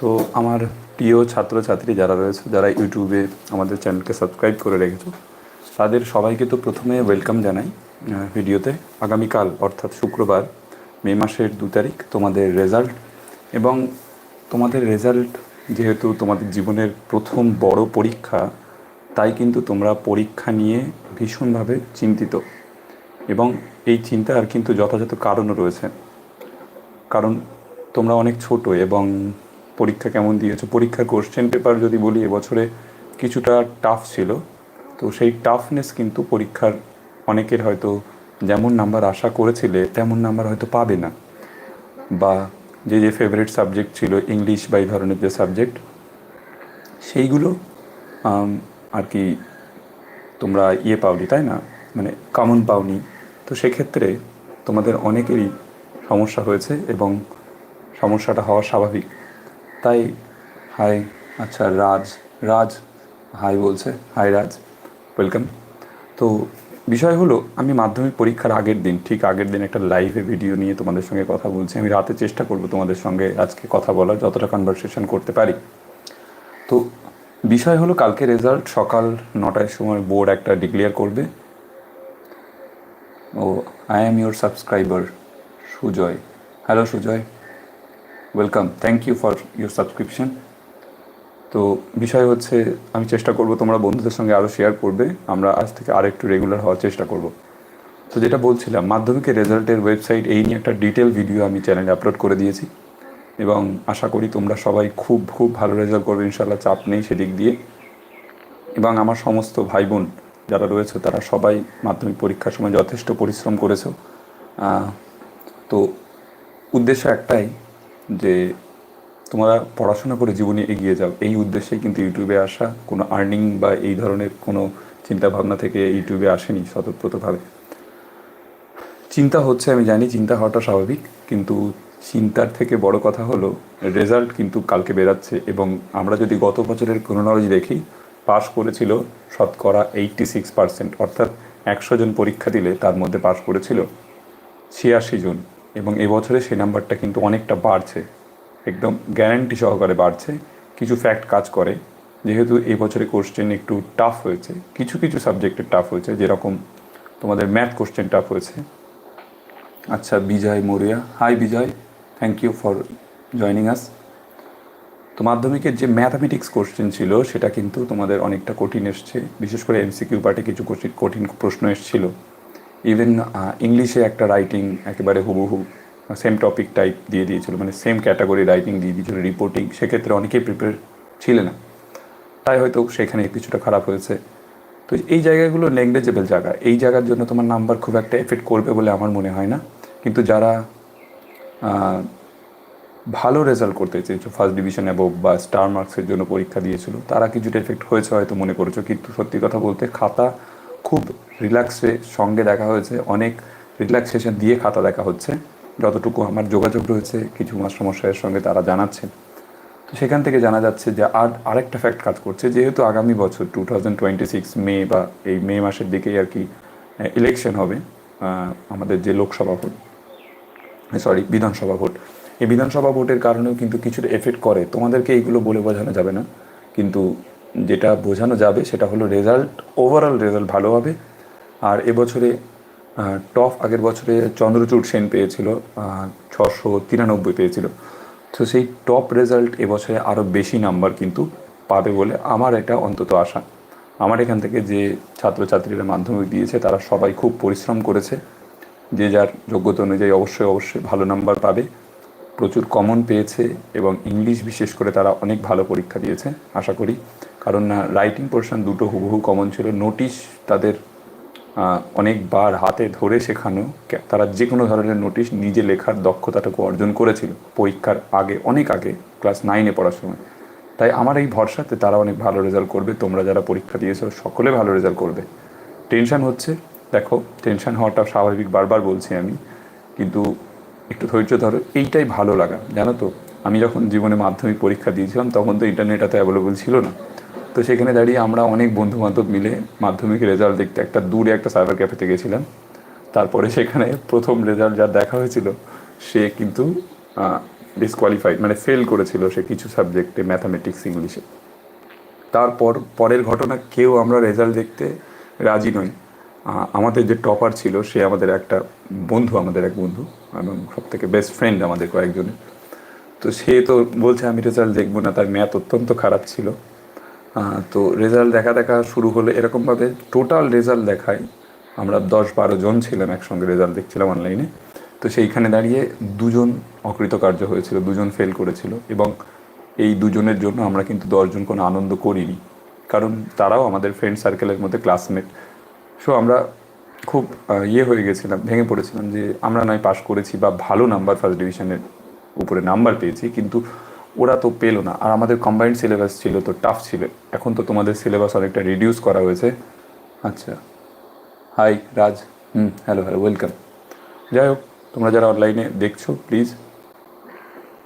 তো আমার প্রিয় ছাত্রছাত্রী যারা রয়েছে, যারা ইউটিউবে আমাদের চ্যানেলকে সাবস্ক্রাইব করে রেখেছো, তাদের সবাইকে তো প্রথমে ওয়েলকাম জানাই ভিডিওতে। আগামীকাল, অর্থাৎ শুক্রবার, মে মাসের দু তারিখ, তোমাদের রেজাল্ট এবং তোমাদের রেজাল্ট যেহেতু তোমাদের জীবনের প্রথম বড় পরীক্ষা, তাই কিন্তু তোমরা পরীক্ষা নিয়ে ভীষণভাবে চিন্তিত। এবং এই চিন্তার কিন্তু যথাযথ কারণও রয়েছে। কারণ তোমরা অনেক ছোট এবং পরীক্ষা কেমন দিয়েছ? পরীক্ষার কোশ্চেন পেপার যদি বলি, এবছরে কিছুটা টাফ ছিল। তো সেই টাফনেস কিন্তু পরীক্ষার অনেকের হয়তো যেমন নাম্বার আশা করেছিলে, তেমন নাম্বার হয়তো পাবে না। বা যে যে ফেভারিট সাবজেক্ট ছিল ইংলিশ বা এই ধরনের যে সাবজেক্ট সেইগুলো আর কি তোমরা ইয়ে পাওনি, তাই না? মানে কমন পাওনি। তো সেক্ষেত্রে তোমাদের অনেকেরই সমস্যা হয়েছে এবং সমস্যাটা হওয়া স্বাভাবিক। তাই হাই আচ্ছা রাজ রাজ, হাই বলছে, হাই রাজ ওয়েলকাম তো বিষয় হলো, আমি মাধ্যমিক পরীক্ষার আগের দিন, ঠিক আগের দিন একটা লাইভে ভিডিও নিয়ে তোমাদের সঙ্গে কথা বলছি। আমি রাতে চেষ্টা করব তোমাদের সঙ্গে আজকে কথা বলার, যতটা কনভারসেশন করতে পারি। তো বিষয় হলো, কালকে রেজাল্ট সকাল নটার সময় বোর্ড একটা ডিক্লেয়ার করবে। ও I am your subscriber Sujoy. Hello Sujoy. Welcome thank you for your subscription তো বিষয় হচ্ছে, আমি চেষ্টা করব তোমরা বন্ধুদের সঙ্গে আরও শেয়ার করবে। আমরা আজ থেকে আর একটু রেগুলার হওয়ার চেষ্টা করব। তো যেটা বলছিলাম, মাধ্যমিকের রেজাল্টের ওয়েবসাইট এই নিয়ে একটা ডিটেল ভিডিও আমি চ্যানেলে আপলোড করে দিয়েছি। এবং আশা করি তোমরা সবাই খুব খুব ভালো রেজাল্ট করবে। ইনশাল্লাহ চাপ নেই সেদিক দিয়ে। এবং আমার সমস্ত ভাই বোন যারা রয়েছে, তারা সবাই মাধ্যমিক পরীক্ষার সময় যথেষ্ট পরিশ্রম করেছ। তো উদ্দেশ্য একটাই যে তোমরা পড়াশোনা করে জীবনে এগিয়ে যাও। এই উদ্দেশ্যেই কিন্তু ইউটিউবে আসা, কোনো আর্নিং বা এই ধরনের কোনো চিন্তা ভাবনা থেকে ইউটিউবে আসেনি স্বতঃপ্রতভাবে। চিন্তা হচ্ছে, আমি জানি চিন্তা হওয়াটা স্বাভাবিক, কিন্তু চিন্তার থেকে বড় কথা হলো রেজাল্ট কিন্তু কালকে বেরাচ্ছে এবং আমরা যদি গত বছরের ক্রোনোলজি দেখি পাশ করেছিল শতকরা এইটটি সিক্স পার্সেন্ট অর্থাৎ একশো জন পরীক্ষা দিলে তার মধ্যে পাশ করেছিল ছিয়াশি জন। এবং এবছরে সেই নাম্বারটা কিন্তু অনেকটা বাড়ছে। একদম গ্যারান্টি সহকারে বাড়ছে। কিছু ফ্যাক্ট কাজ করে। যেহেতু এবছরে কোশ্চেন একটু টাফ হয়েছে। কিছু কিছু সাবজেক্টে টাফ হয়েছে। যেরকম তোমাদের ম্যাথ কোশ্চেন টাফ হয়েছে। আচ্ছা Bijoy Moria. Hi Bijoy. Thank you for joining us তো মাধ্যমিকের যে ম্যাথামেটিক্স কোশ্চেন ছিল, সেটা কিন্তু তোমাদের অনেকটা কঠিন এসছে। বিশেষ করে এমসিকিউ পার্টে কিছু কঠিন- কঠিন প্রশ্ন এসেছিল। ইভেন ইংলিশে একটা রাইটিং একেবারে হুবহু সেম টপিক টাইপ দিয়ে দিয়েছিল মানে সেম ক্যাটাগরি রাইটিং দিয়ে দিয়েছিল রিপোর্টিং সেক্ষেত্রে অনেকেই প্রিপেয়ার ছিল না। তাই হয়তো সেখানে কিছুটা খারাপ হয়েছে। তো এই জায়গাগুলো নেগলেজেবল জায়গা। এই জায়গার জন্য তোমার নাম্বার খুব একটা এফেক্ট করবে বলে আমার মনে হয় না। কিন্তু যারা ভালো রেজাল্ট করতে চেয়েছো ফার্স্ট ডিভিশন অ্যাবভ বা স্টার মার্কসের জন্য পরীক্ষা দিয়েছিল, তারা কিছুটা এফেক্ট হয়েছে হয়তো মনে করেছ। কিন্তু সত্যি কথা বলতে খাতা খুব রিল্যাক্সে সঙ্গে দেখা হয়েছে, অনেক রিল্যাক্সেশন দিয়ে খাতা দেখা হচ্ছে। যতটুকু আমার যোগাযোগ রয়েছে, কিছু মাস্টারমশাইয়ের সঙ্গে তারা জানাচ্ছেন। তো সেখান থেকে জানা যাচ্ছে যে আর আরেকটা ফ্যাক্ট কাজ করছে, যেহেতু আগামী বছর two thousand twenty six May বা এই মে মাসের দিকেই আর কি ইলেকশন হবে আমাদের যে Lok Sabha vote sorry Vidhan Sabha vote. এই বিধানসভা ভোটের কারণেও কিন্তু কিছুটা এফেক্ট করে। তোমাদেরকে এইগুলো বলে বোঝানো যাবে না, কিন্তু যেটা বোঝানো যাবে সেটা হলো রেজাল্ট ওভারঅল রেজাল্ট ভালো হবে। আর এবছরে টপ আগের বছরে চন্দ্রচূড় সেন পেয়েছিল ছশো তিরানব্বই পেয়েছিল। তো সেই টপ রেজাল্ট এবছরে আরও বেশি নাম্বার কিন্তু পাবে বলে আমার এটা অন্তত আশা। আমার এখান থেকে যে ছাত্রছাত্রীরা মাধ্যমিক দিয়েছে, তারা সবাই খুব পরিশ্রম করেছে। যে যার যোগ্যতা অনুযায়ী অবশ্যই অবশ্যই ভালো নাম্বার পাবে। প্রচুর কমন পেয়েছে এবং ইংলিশ বিশেষ করে তারা অনেক ভালো পরীক্ষা দিয়েছে, আশা করি। কারণ না রাইটিং পোর্শন দুটো হুবহু কমন ছিল। নোটিশ তাদের অনেকবার হাতে ধরে শেখানো তারা যে কোনো ধরনের নোটিশ নিজে লেখার দক্ষতাটুকু অর্জন করেছিল পরীক্ষার আগে, অনেক আগে ক্লাস নাইনে পড়ার সময়। তাই আমার এই ভরসাতে তারা অনেক ভালো রেজাল্ট করবে। তোমরা যারা পরীক্ষা দিয়েছ, সকলে ভালো রেজাল্ট করবে। টেনশান হচ্ছে, দেখো টেনশান হওয়াটা স্বাভাবিক, বারবার বলছি আমি, কিন্তু একটু ধৈর্য ধরো, এইটাই ভালো লাগা, জানো তো? আমি যখন জীবনে মাধ্যমিক পরীক্ষা দিয়েছিলাম, তখন তো ইন্টারনেট এত অ্যাভেলেবল ছিল না। তো সেখানে দাঁড়িয়ে আমরা অনেক বন্ধু বান্ধব মিলে মাধ্যমিক রেজাল্ট দেখতে একটা দূরে একটা সাইবার ক্যাফেতে গেছিলাম। তারপরে সেখানে প্রথম রেজাল্ট যার দেখা হয়েছিল, সে কিন্তু ডিসকোয়ালিফাইড মানে ফেল করেছিল সে কিছু সাবজেক্টে ম্যাথামেটিক্স ইংলিশে তারপর পরের ঘটনা, কেউ আমরা রেজাল্ট দেখতে রাজি নই। আমাদের যে টপার ছিল, সে আমাদের একটা বন্ধু, আমাদের এক বন্ধু, এবং সব থেকে বেস্ট ফ্রেন্ড আমাদের কয়েকজনের। তো সে তো বলছে, আমি রেজাল্ট দেখব না। তার ম্যাথ অত্যন্ত খারাপ ছিল। তো রেজাল্ট দেখা দেখা শুরু হলে এরকমভাবে টোটাল রেজাল্ট দেখায়। আমরা দশ বারো জন ছিলাম, একসঙ্গে রেজাল্ট দেখছিলাম অনলাইনে তো সেইখানে দাঁড়িয়ে দুজন অকৃতকার্য হয়েছিল, দুজন ফেল করেছিল এবং এই দুজনের জন্য আমরা কিন্তু দশজন কোনো আনন্দ করিনি। কারণ তারাও আমাদের ফ্রেন্ড সার্কেলের মধ্যে ক্লাসমেট সো আমরা খুব ইয়ে হয়ে গেছিলাম, ভেঙে পড়েছিলাম যে আমরা নয় পাশ করেছি বা ভালো নাম্বার ফার্স্ট ডিভিশনের উপরে নাম্বার পেয়েছি। কিন্তু ওরা তো পেল না। আর আমাদের কম্বাইন্ড সিলেবাস ছিল, তো টাফ ছিল। এখন তো তোমাদের সিলেবাস অনেকটা রিডিউস করা হয়েছে। আচ্ছা। Hi Raj hmm hello hello welcome যাই হোক, তোমরা যারা অনলাইনে দেখছ প্লিজ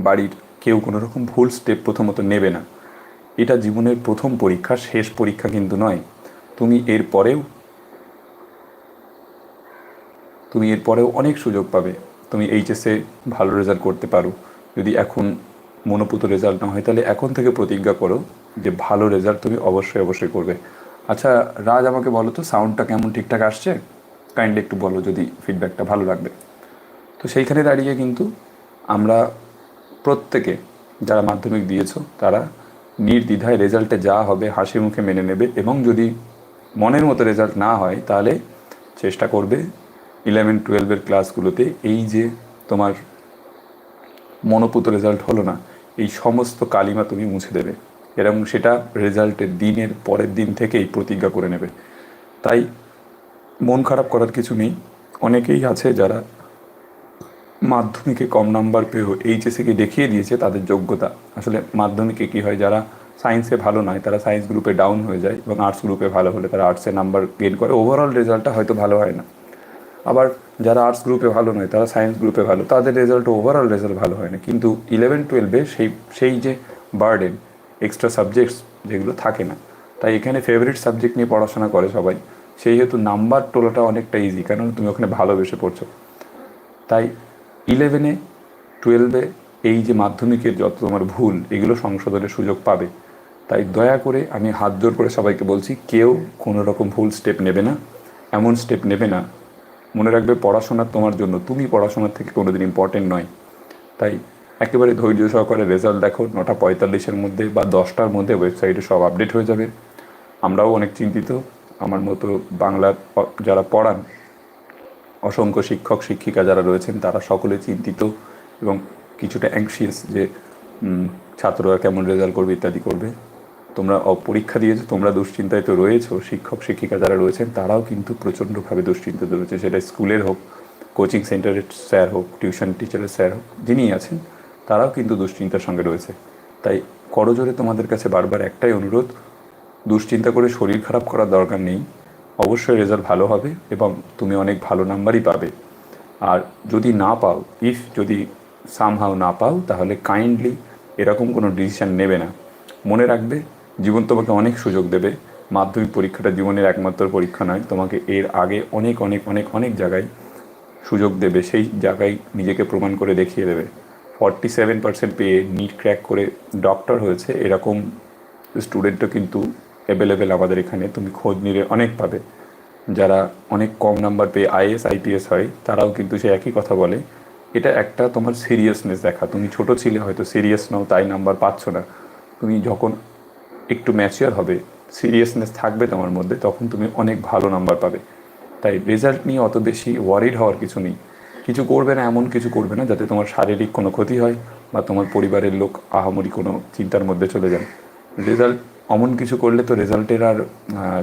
বাড়ির কেউ কোনো রকম ভুল স্টেপ প্রথমত নেবে না। এটা জীবনের প্রথম পরীক্ষা, শেষ পরীক্ষা কিন্তু নয়। তুমি এর পরেও তুমি এর পরেও অনেক সুযোগ পাবে। তুমি এইচএসে ভালো রেজাল্ট করতে পারো। যদি এখন মনোপুত রেজাল্ট না হয়, তাহলে এখন থেকে প্রতিজ্ঞা করো যে ভালো রেজাল্ট তুমি অবশ্যই অবশ্যই করবে। আচ্ছা রাজ, আমাকে বলো তো সাউন্ডটা কেমন? ঠিকঠাক আসছে? কাইন্ডলি একটু বলো যদি ফিডব্যাকটা ভালো লাগবে। তো সেইখানে দাঁড়িয়ে কিন্তু আমরা প্রত্যেকে যারা মাধ্যমিক দিয়েছ, তারা নির্দ্বিধায় রেজাল্টে যা হবে হাসি মুখে মেনে নেবে এবং যদি মনের মতো রেজাল্ট না হয়, তাহলে চেষ্টা করবে ইলেভেন টুয়েলভের ক্লাসগুলোতে এই যে তোমার মনোপুত রেজাল্ট হলো না এই সমস্ত কালিমা তুমি মুছে দেবে। এবং সেটা রেজাল্টের দিনের পরের দিন থেকেই প্রতিজ্ঞা করে নেবে। তাই মন খারাপ করার কিছু নেই। অনেকেই আছে যারা মাধ্যমিকে কম নাম্বার পেয়েও এইচএসিকে দেখিয়ে দিয়েছে তাদের যোগ্যতা। আসলে মাধ্যমিকে কী হয়, যারা সায়েন্সে ভালো নয়, তারা সায়েন্স গ্রুপে ডাউন হয়ে যায় এবং আর্টস গ্রুপে ভালো হলে তারা আর্টসে নাম্বার গেন করে। ওভারঅল রেজাল্টটা হয়তো ভালো হয় না। আবার যারা আর্টস গ্রুপে ভালো নয়, তারা সায়েন্স গ্রুপে ভালো, তাদের রেজাল্ট ওভারঅল রেজাল্ট ভালো হয় না। কিন্তু ইলেভেন টুয়েলভে সেই সেই যে বার্ডেন এক্সট্রা সাবজেক্টস যেগুলো থাকে না, তাই এখানে ফেভারিট সাবজেক্ট নিয়ে পড়াশোনা করে সবাই। সেই হেতু নাম্বার তোলাটা অনেকটা ইজি কারণ তুমি ওখানে ভালোবেসে পড়ছো। তাই ইলেভেনে টুয়েলভে এই যে মাধ্যমিকের যত তোমার ভুল, এগুলো সংশোধনের সুযোগ পাবে। তাই দয়া করে আমি হাত জোর করে সবাইকে বলছি, কেউ কোনো রকম ভুল স্টেপ নেবে না, এমন স্টেপ নেবে না মনে রাখবে পড়াশোনা তোমার জন্য। তুমি পড়াশোনার থেকে কোনোদিন ইম্পর্টেন্ট নয়। তাই একেবারে ধৈর্য সহকারে রেজাল্ট দেখো, নটা পঁয়তাল্লিশের মধ্যে বা দশটার মধ্যে ওয়েবসাইটে সব আপডেট হয়ে যাবে। আমরাও অনেক চিন্তিত। আমার মতো বাংলার যারা পড়ান, অসংখ্য শিক্ষক, শিক্ষিকা যারা রয়েছেন, তারা সকলে চিন্তিত এবং কিছুটা অ্যাংশিয়াস যে ছাত্ররা কেমন রেজাল্ট করবে ইত্যাদি করবে। তোমরা পরীক্ষা দিয়েছ, তোমরা দুশ্চিন্তায় তো রয়েছো, শিক্ষক, শিক্ষিকা যারা রয়েছেন, তারাও কিন্তু প্রচণ্ডভাবে দুশ্চিন্তাতে রয়েছে। সেটা স্কুলের হোক, কোচিং সেন্টারের স্যার হোক, টিউশন টিচারের স্যার হোক যিনি আছেন, তারাও কিন্তু দুশ্চিন্তার সঙ্গে রয়েছে। তাই করজোরে তোমাদের কাছে বারবার একটাই অনুরোধ, দুশ্চিন্তা করে শরীর খারাপ করার দরকার নেই। অবশ্যই রেজাল্ট ভালো হবে এবং তুমি অনেক ভালো নাম্বারই পাবে। আর যদি না পাও ইফ যদি সামহাও না পাও, তাহলে কাইন্ডলি এরকম কোনো ডিসিশন নেবে না। মনে রাখবে জীবন তোমাকে অনেক সুযোগ দেবে। মাধ্যমিক পরীক্ষাটা জীবনের একমাত্র পরীক্ষা নয়, তোমাকে এর আগে অনেক অনেক অনেক অনেক জায়গায় সুযোগ দেবে, সেই জায়গায় নিজেকে প্রমাণ করে দেখিয়ে দেবে। ফর্টি সেভেন পার্সেন্ট পেয়ে নিট ক্র্যাক করে ডক্টর হয়েছে, এরকম স্টুডেন্টও কিন্তু অ্যাভেলেবেল আমাদের এখানে, তুমি খোঁজ নিলে অনেক পাবে। যারা অনেক কম নাম্বার পেয়ে আইএস আইপিএস হয়, তারাও কিন্তু সে একই কথা বলে। এটা একটা তোমার সিরিয়াসনেস দেখা, তুমি ছোট ছিলে হয়তো সিরিয়াস নাও, তাই নাম্বার পাচ্ছ না। তুমি যখন একটু ম্যাচিওর হবে সিরিয়াসনেস থাকবে তোমার মধ্যে, তখন তুমি অনেক ভালো নাম্বার পাবে। তাই রেজাল্ট নিয়ে অত বেশি ওয়ারিড হওয়ার কিছু নেই। কিছু করবে না, এমন কিছু করবে না, যাতে তোমার শারীরিক কোনো ক্ষতি হয় বা তোমার পরিবারের লোক আহামরি কোনো চিন্তার মধ্যে চলে যান রেজাল্ট অমন কিছু করলে তো রেজাল্টের আর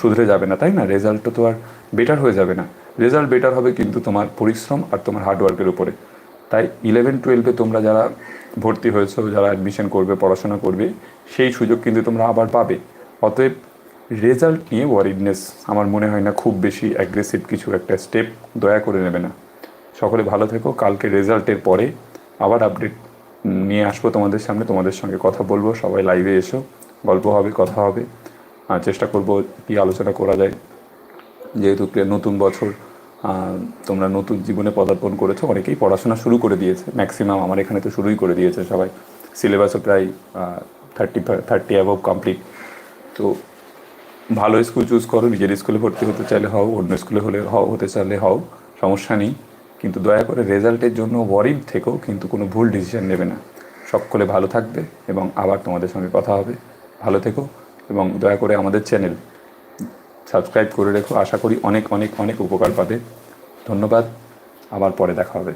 শুধরে যাবে না, তাই না? রেজাল্টটা তো আর বেটার হয়ে যাবে না। রেজাল্ট বেটার হবে কিন্তু তোমার পরিশ্রম আর তোমার হার্ডওয়ার্কের উপরে। তাই ইলেভেন টুয়েলভে তোমরা যারা ভর্তি হয়েছো, যারা অ্যাডমিশন করবে, পড়াশোনা করবে, সেই সুযোগ কিন্তু তোমরা আবার পাবে। অতএব রেজাল্ট নিয়ে ওয়ারিডনেস আমার মনে হয় না খুব বেশি অ্যাগ্রেসিভ কিছু একটা স্টেপ দয়া করে নেবে না। সকলে ভালো থেকো, কালকে রেজাল্টের পরে আবার আপডেট নিয়ে আসব তোমাদের সামনে, তোমাদের সঙ্গে কথা বলব, সবাই লাইভে এসো, গল্প হবে, কথা হবে। আর চেষ্টা করব কী আলোচনা করা যায়। যেহেতু নতুন বছর তোমরা নতুন জীবনে পদার্পণ করেছ, অনেকেই পড়াশোনা শুরু করে দিয়েছে। ম্যাক্সিমাম আমার এখানে তো শুরুই করে দিয়েছে সবাই। সিলেবাসও প্রায় থার্টি থার্টি অ্যাবভ কমপ্লিট তো ভালো স্কুল চুজ করো, নিজের স্কুলে ভর্তি হতে চাইলে হও, অন্য স্কুলে হলে হও হতে চাইলে হও, সমস্যা নেই। কিন্তু দয়া করে রেজাল্টের জন্য ওয়ারিড থেকেও কিন্তু কোনো ভুল ডিসিশন নেবে না। সকলে ভালো থাকবে এবং আবার তোমাদের সঙ্গে কথা হবে। ভালো থেকো এবং দয়া করে আমাদের চ্যানেল সাবস্ক্রাইব করে রেখো। আশা করি অনেক অনেক অনেক উপকার পাবে। ধন্যবাদ। আবার পরে দেখা হবে।